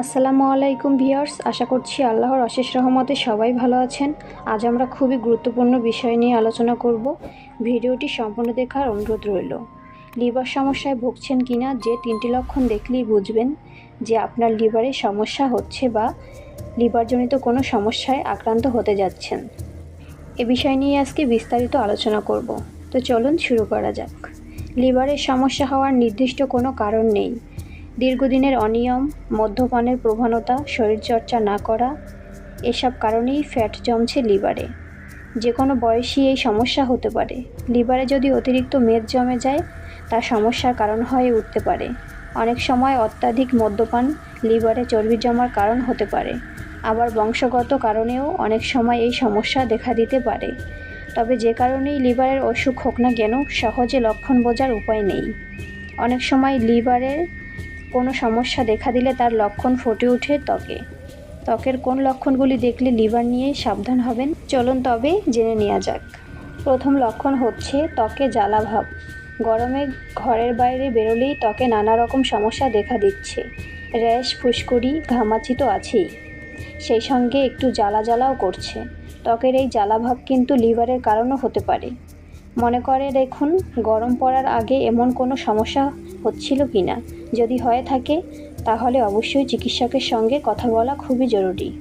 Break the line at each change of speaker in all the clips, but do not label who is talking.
আসসালামু আলাইকুম ভিউয়ার্স, আশা করছি আল্লাহর অশেষ রহমতে সবাই ভালো আছেন। আজ আমরা খুবই গুরুত্বপূর্ণ বিষয় নিয়ে আলোচনা করব। ভিডিওটি সম্পূর্ণ দেখার অনুরোধ রইল। লিভার সমস্যায় ভুগছেন কিনা যে তিনটি লক্ষণ দেখলেই বুঝবেন যে আপনার লিভারে সমস্যা হচ্ছে বা লিভারজনিত কোনো সমস্যায় আক্রান্ত হতে যাচ্ছেন। এ বিষয় নিয়ে আজকে বিস্তারিত আলোচনা করব। তো চলুন শুরু করা যাক। লিভারের সমস্যা হওয়ার নির্দিষ্ট কোনো কারণ নেই। দীর্ঘদিনের অনিয়ম, মদ্যপানের প্রবণতা, শরীরচর্চা না করা, এসব কারণেই ফ্যাট জমছে লিভারে। যে কোনো বয়সী এই সমস্যা হতে পারে। লিভারে যদি অতিরিক্ত মেদ জমে যায়, তা সমস্যার কারণ হয়ে উঠতে পারে। অনেক সময় অত্যাধিক মদ্যপান লিভারে চর্বি জমার কারণ হতে পারে। আবার বংশগত কারণেও অনেক সময় এই সমস্যা দেখা দিতে পারে। তবে যে কারণেই লিভারের অসুখ হোক না কেন, সহজে লক্ষণ বোঝার উপায় নেই। অনেক সময় লিভারের কোনো সমস্যা দেখা দিলে তার লক্ষণ ফুটে ওঠে ত্বকে। ত্বকের কোন লক্ষণগুলি দেখলে লিভার নিয়ে সাবধান হবেন? চলুন তবে জেনে নেওয়া যাক। প্রথম লক্ষণ হচ্ছে ত্বকে জ্বালাভাব গরমে ঘরের বাইরে বেরোলেই ত্বকে নানা রকম সমস্যা দেখা দিচ্ছে। র্যাশ, ফুসকুড়ি, ঘামাচি তো আছেই। সেই সঙ্গে একটু জ্বালা জ্বালাও করছে। ত্বকের এই জ্বালাভাব কিন্তু লিভারের কারণও হতে পারে। মনে করে দেখুন, গরম পড়ার আগে এমন কোনো সমস্যা হচ্ছিল কি না? যদি হয়ে থাকে, তাহলে অবশ্যই চিকিৎসকের সঙ্গে কথা বলা খুবই জরুরি।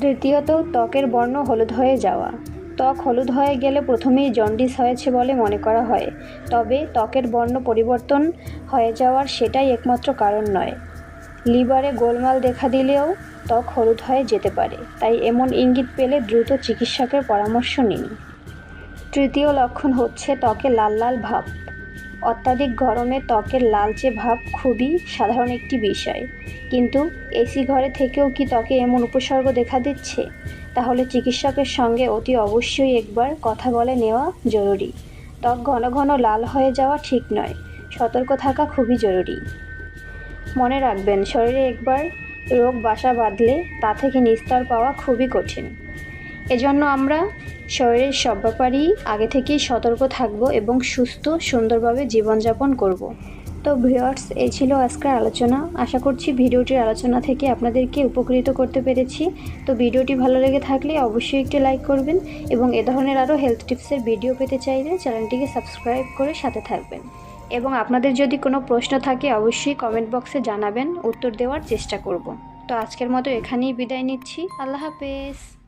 তৃতীয়ত ত্বকের বর্ণ হলুদ হয়ে যাওয়া। ত্বক হলুদ হয়ে গেলে প্রথমেই জন্ডিস হয়েছে বলে মনে করা হয়। তবে ত্বকের বর্ণ পরিবর্তন হয়ে যাওয়ার সেটাই একমাত্র কারণ নয়। লিভারে গোলমাল দেখা দিলেও ত্বক হলুদ হয়ে যেতে পারে। তাই এমন ইঙ্গিত পেলে দ্রুত চিকিৎসকের পরামর্শ নিন। তৃতীয় লক্ষণ হচ্ছে ত্বকে লাল লাল ভাব। অত্যাধিক গরমে ত্বকের লালচে ভাব খুবই সাধারণ একটি বিষয়। কিন্তু এসি ঘরে থেকেও কি ত্বকে এমন উপসর্গ দেখা দিচ্ছে? তাহলে চিকিৎসকের সঙ্গে অতি অবশ্যই একবার কথা বলে নেওয়া জরুরি। ত্বক ঘন ঘন লাল হয়ে যাওয়া ঠিক নয়, সতর্ক থাকা খুবই জরুরি। মনে রাখবেন, শরীরে একবার রোগ বাসা বাঁধলে তা থেকে নিস্তার পাওয়া খুবই কঠিন। এজন্য আমরা শরীরের সব ব্যাপারেই আগে থেকেই সতর্ক থাকব এবং সুস্থ, সুন্দরভাবে জীবনযাপন করব। তো ভিওয়ার্স এই ছিল আজকের আলোচনা। আশা করছি ভিডিওটির আলোচনা থেকে আপনাদেরকে উপকৃত করতে পেরেছি। তো ভিডিওটি ভালো লেগে থাকলে অবশ্যই একটি লাইক করবেন এবং এ ধরনের আরও হেলথ টিপসের ভিডিও পেতে চাইলে চ্যানেলটিকে সাবস্ক্রাইব করে সাথে থাকবেন। এবং আপনাদের যদি কোনো প্রশ্ন থাকে, অবশ্যই কমেন্ট বক্সে জানাবেন। উত্তর দেওয়ার চেষ্টা করব। তো আজকের মতো এখানেই বিদায় নিচ্ছি। আল্লাহ হাফেজ।